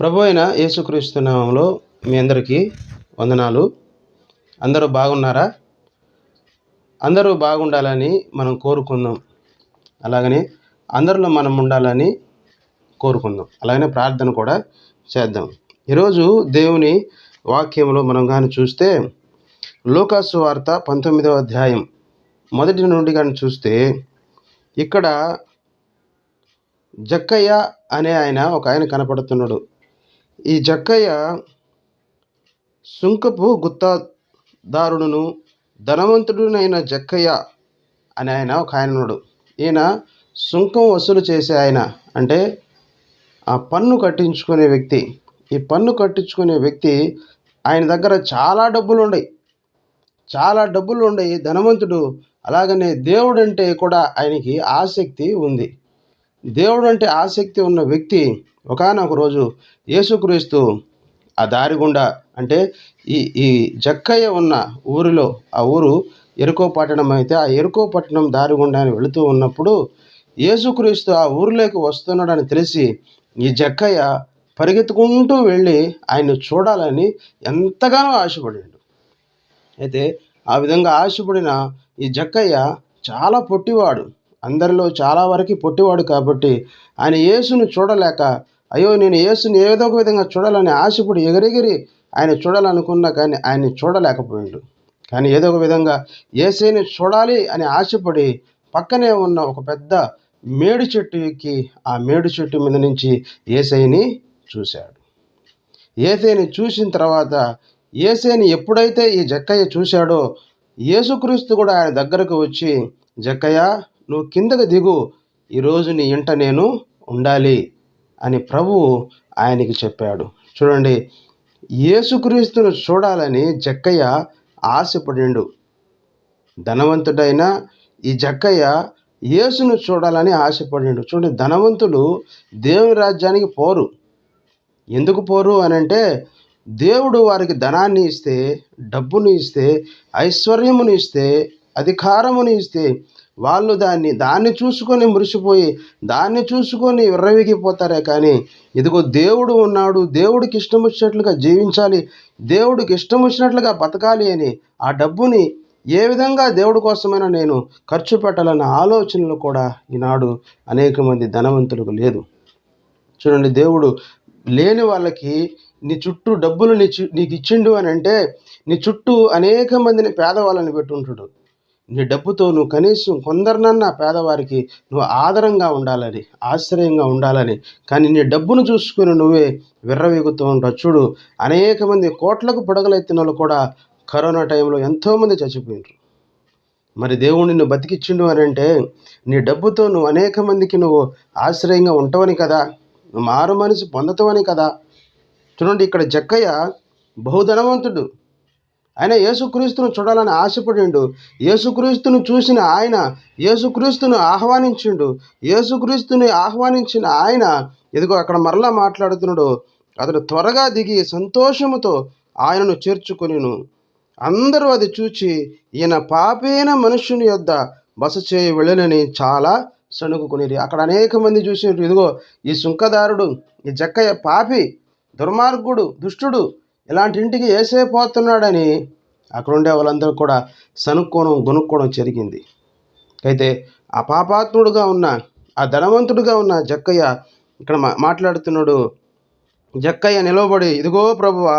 ప్రభు అయిన యేసుక్రీస్తు నామంలో మీ అందరికీ వందనాలు. అందరూ బాగున్నారా? అందరూ బాగుండాలని మనం కోరుకుందాం. అలాగనే అందరిలో మనం ఉండాలని కోరుకుందాం. అలాగనే ప్రార్థన కూడా చేద్దాం. ఈరోజు దేవుని వాక్యంలో మనం కానీ చూస్తే లోకాసు వార్త పంతొమ్మిదవ అధ్యాయం మొదటి నుండి కానీ చూస్తే ఇక్కడ జక్కయ్య అనే ఆయన ఒక ఆయన కనపడుతున్నాడు. ఈ జక్కయ్య సుంకపు గుత్తదారుడును ధనవంతుడునైన జక్కయ్య అనే ఆయన ఒక ఆయన ఉన్నాడు. ఈయన సుంకం వసూలు చేసే ఆయన. అంటే ఆ పన్ను కట్టించుకునే వ్యక్తి. ఈ పన్ను కట్టించుకునే వ్యక్తి ఆయన దగ్గర చాలా డబ్బులు ఉన్నాయి చాలా డబ్బులు ఉన్నాయి ధనవంతుడు. అలాగనే దేవుడు అంటే కూడా ఆయనకి ఆసక్తి ఉంది. దేవుడు అంటే ఆసక్తి ఉన్న వ్యక్తి ఒకానొక రోజు యేసుక్రీస్తు ఆ దారి గుండా అంటే ఈ ఈ జక్కయ్య ఉన్న ఊరిలో ఆ ఊరు ఎరుకో పట్టణం అయితే ఆ ఎరుకో పట్టణం దారి గుండా వెళుతూ ఉన్నప్పుడు యేసుక్రీస్తు ఆ ఊరిలోకి వస్తున్నాడని తెలిసి ఈ జక్కయ్య పరిగెత్తుకుంటూ వెళ్ళి ఆయన్ని చూడాలని ఎంతగానో ఆశపడాడు. అయితే ఆ విధంగా ఆశపడిన ఈ జక్కయ్య చాలా పొట్టివాడు. అందరిలో చాలా వరకు పొట్టివాడు కాబట్టి ఆయన యేసును చూడలేక అయ్యో నేను యేసుని ఏదో ఒక విధంగా చూడాలని ఆశపడి ఎగిరెగిరి ఆయన చూడాలనుకున్నా కానీ ఆయన్ని చూడలేకపోయాడు. కానీ ఏదో ఒక విధంగా ఏసైని చూడాలి అని ఆశపడి పక్కనే ఉన్న ఒక పెద్ద మేడు చెట్టు ఎక్కి ఆ మేడు చెట్టు మీద నుంచి ఏసైని చూశాడు. ఏసైని చూసిన తర్వాత ఏసైని ఎప్పుడైతే ఈ జక్కయ్య చూశాడో యేసుక్రీస్తు కూడా ఆయన దగ్గరకు వచ్చి జక్కయ్య నువ్వు కిందకు దిగు ఈరోజు నీ ఇంట నేను ఉండాలి అని ప్రభువు ఆయనకి చెప్పాడు. చూడండి యేసుక్రీస్తును చూడాలని జక్కయ్య ఆశపడిండు. ధనవంతుడైన ఈ జక్కయ్య యేసును చూడాలని ఆశపడిండు. చూడండి ధనవంతులు దేవుని రాజ్యానికి పోరు. ఎందుకు పోరు అని అంటే దేవుడు వారికి ధనాన్ని ఇస్తే డబ్బును ఇస్తే ఐశ్వర్యమును ఇస్తే అధికారమును ఇస్తే వాళ్ళు దాన్ని దాన్ని చూసుకొని మురిసిపోయి దాన్ని చూసుకొని విర్రవిగిపోతారే కానీ ఇదిగో దేవుడు ఉన్నాడు దేవుడికి ఇష్టం వచ్చినట్లుగా జీవించాలి దేవుడికి ఇష్టం వచ్చినట్లుగా బతకాలి అని ఆ డబ్బుని ఏ విధంగా దేవుడి కోసమైనా నేను ఖర్చు పెట్టాలన్న ఆలోచనలు కూడా ఈనాడు అనేక మంది ధనవంతులకు లేదు. చూడండి దేవుడు లేని వాళ్ళకి నీ చుట్టూ డబ్బులు నీ చు- నీకు ఇచ్చిండు అని అంటే నీ చుట్టూ అనేక మందిని పేదవాళ్ళని పెట్టుంటాడు. నీ డబ్బుతో నువ్వు కనీసం కొందరినన్నా పేదవారికి నువ్వు ఆదరంగా ఉండాలని ఆశ్రయంగా ఉండాలని కానీ నీ డబ్బును చూసుకుని నువ్వే విర్రవీగుతూ ఉంటావు. చూడు అనేక మంది కోట్లకు పొడగలెత్తిన వాళ్ళు కూడా కరోనా టైంలో ఎంతోమంది చచ్చిపోయినారు. మరి దేవుడు నిన్ను బతికిచ్చిండు అని అంటే నీ డబ్బుతో నువ్వు అనేక మందికి నువ్వు ఆశ్రయంగా ఉంటావని కదా నువ్వు మారు మనసు పొందుతావని కదా. చూడండి ఇక్కడ జక్కయ్య బహుధనవంతుడు. ఆయన యేసుక్రీస్తును చూడాలని ఆశపడిండు. యేసుక్రీస్తును చూసిన ఆయన యేసుక్రీస్తును ఆహ్వానించిండు. యేసుక్రీస్తుని ఆహ్వానించిన ఆయన ఇదిగో అక్కడ మరలా మాట్లాడుతున్నాడు. అతడు త్వరగా దిగి సంతోషముతో ఆయనను చేర్చుకొనిను. అందరూ అది చూచి ఈయన పాపైన మనుషుని యొద్ద బస చేయి వెళ్ళనని చాలా సణుకుకునేది అక్కడ అనేక మంది చూసినట్టు ఇదిగో ఈ సుంకదారుడు ఈ జక్కయ్య పాపి దుర్మార్గుడు దుష్టుడు ఇలాంటి ఇంటికి ఏసే పోతున్నాడని అక్కడ ఉండే వాళ్ళందరూ కూడా సనుక్కోవడం గొనుక్కోవడం జరిగింది. అయితే అపాపాత్ముడుగా ఉన్న ఆ ధనవంతుడుగా ఉన్న జక్కయ్య ఇక్కడ మా మాట్లాడుతున్నాడు. జక్కయ్య నిలవబడి ఇదిగో ప్రభువా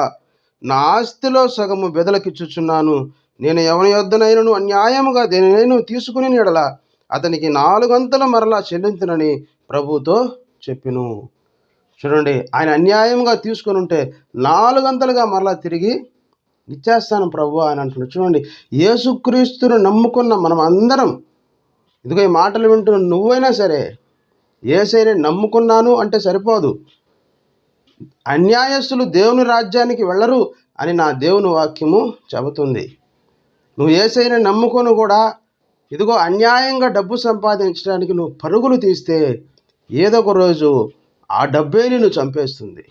నా ఆస్తిలో సగము బెదలకిచ్చుచున్నాను నేను ఎవరి యొద్దనైనను అన్యాయముగా దేనినైను తీసుకుని ఎడల అతనికి నాలుగంతల మరలా చెల్లించునని ప్రభుతో చెప్పిను. చూడండి ఆయన అన్యాయంగా తీసుకొని ఉంటే నాలుగంతలుగా మరలా తిరిగి ఇచ్చేస్తాను ప్రభు అని అంటున్నాడు. చూడండి యేసుక్రీస్తును నమ్ముకున్న మనం అందరం ఇదిగో ఈ మాటలు వింటున్న నువ్వైనా సరే ఏసైనా నమ్ముకున్నాను అంటే సరిపోదు. అన్యాయస్తులు దేవుని రాజ్యానికి వెళ్ళరు అని నా దేవుని వాక్యము చెబుతుంది. నువ్వు ఏసైనా నమ్ముకొని కూడా ఇదిగో అన్యాయంగా డబ్బు సంపాదించడానికి నువ్వు పరుగులు తీస్తే ఏదో ఒక రోజు ఆ డబ్బే నిన్ను చంపేస్తుంది.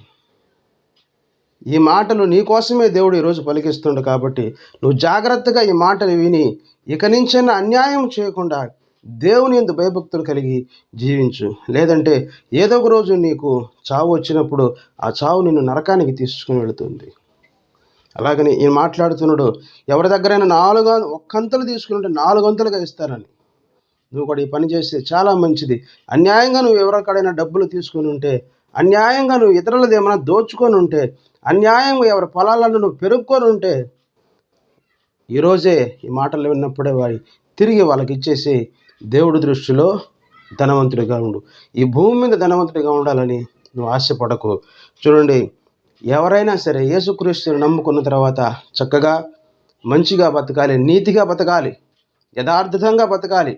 ఈ మాటలు నీ కోసమే దేవుడు ఈరోజు పలికిస్తుండు కాబట్టి నువ్వు జాగ్రత్తగా ఈ మాటలు విని ఇక నుంచైనా అన్యాయం చేయకుండా దేవుని ఎందు భయభక్తులు కలిగి జీవించు. లేదంటే ఏదో ఒక రోజు నీకు చావు వచ్చినప్పుడు ఆ చావు నిన్ను నరకానికి తీసుకుని వెళుతుంది. అలాగని ఈయన మాట్లాడుతున్నాడు ఎవరి దగ్గరైనా నాలుగు ఒక్కంతలు తీసుకుని ఉంటే నాలుగు వంతులుగా ఇస్తారని నువ్వు కూడా ఈ పని చేస్తే చాలా మంచిది. అన్యాయంగా నువ్వు ఎవరికడైనా డబ్బులు తీసుకుని ఉంటే అన్యాయంగా నువ్వు ఇతరులది ఏమైనా దోచుకొని ఉంటే అన్యాయంగా ఎవరి పొలాలను నువ్వు పెరుక్కొని ఉంటే ఈరోజే ఈ మాటలు విన్నప్పుడే వాడి తిరిగి వాళ్ళకి ఇచ్చేసి దేవుడి దృష్టిలో ధనవంతుడిగా ఉండు. ఈ భూమి మీద ధనవంతుడిగా ఉండాలని నువ్వు ఆశపడకు. చూడండి ఎవరైనా సరే యేసుక్రీస్తుని నమ్ముకున్న తర్వాత చక్కగా మంచిగా బతకాలి నీతిగా బతకాలి యథార్థంగా బతకాలి.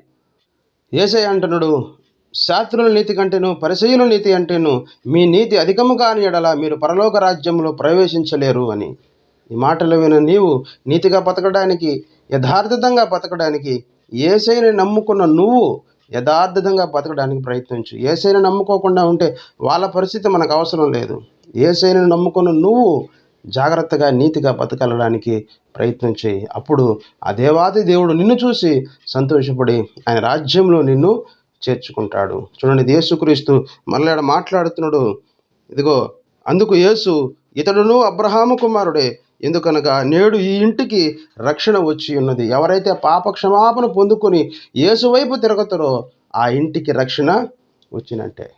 ఏసై అంటున్నాడు శాస్త్రుల నీతి కంటేను పరిశీల నీతి అంటేను మీ నీతి అధికము కాని ఎడల మీరు పరలోక రాజ్యంలో ప్రవేశించలేరు అని. ఈ మాటలు విన నీవు నీతిగా బతకడానికి యథార్థంగా బతకడానికి ఏసైని నమ్ముకున్న నువ్వు యథార్థంగా బతకడానికి ప్రయత్నించు. ఏసైని నమ్ముకోకుండా ఉంటే వాళ్ళ పరిస్థితి మనకు అవసరం లేదు. ఏసైని నమ్ముకున్న నువ్వు జాగ్రత్తగా నీతిగా బతకలడానికి ప్రయత్నం చేయి అప్పుడు ఆ దేవాది దేవుడు నిన్ను చూసి సంతోషపడి ఆయన రాజ్యంలో నిన్ను చేర్చుకుంటాడు. చూడండి యేసుక్రీస్తు మళ్ళీ మాట్లాడుతున్నాడు. ఇదిగో అందుకు యేసు ఇతడును అబ్రహాము కుమారుడే. ఎందుకనగా నేడు ఈ ఇంటికి రక్షణ వచ్చి ఉన్నది. ఎవరైతే పాప క్షమాపణ పొందుకొని యేసు వైపు తిరగతారో ఆ ఇంటికి రక్షణ వచ్చినట్టే.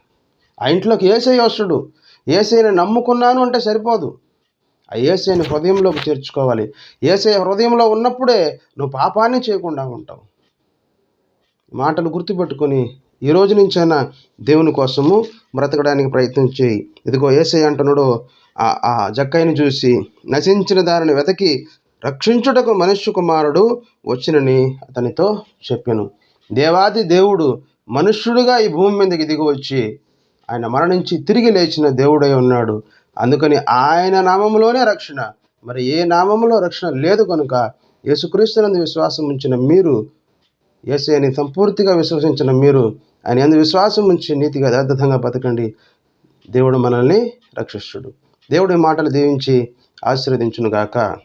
ఆ ఇంట్లోకి ఏసై వస్తుడు. ఏసైని నమ్ముకున్నాను అంటే సరిపోదు. ఆ ఏసైని హృదయంలోకి చేర్చుకోవాలి. ఏసై హృదయంలో ఉన్నప్పుడే నువ్వు పాపాన్ని చేయకుండా ఉంటావు. మాటలు గుర్తుపెట్టుకొని ఈ రోజు నుంచైనా దేవుని కోసము బ్రతకడానికి ప్రయత్నం చేయి. ఇదిగో ఏసై అంటున్నాడు ఆ ఆ జక్కయ్యను చూసి నశించిన దారిని వెతకి రక్షించుటకు మనుష్య కుమారుడు వచ్చినని అతనితో చెప్పాను. దేవాది దేవుడు మనుష్యుడిగా ఈ భూమి మీదకి దిగి వచ్చి ఆయన మరణించి తిరిగి లేచిన దేవుడై ఉన్నాడు. అందుకని ఆయన నామములోనే రక్షణ. మరి ఏ నామములో రక్షణ లేదు కనుక యేసుక్రీస్తునందు విశ్వాసం ఉంచిన మీరు యేసయ్యని సంపూర్తిగా విశ్వసించిన మీరు ఆయన ఎందు విశ్వాసం ఉంచి నీతిగా యథార్థంగా బతకండి. దేవుడు మనల్ని రక్షిస్తుడు. దేవుడి మాటలు దీవించి ఆశీర్వదించునుగాక.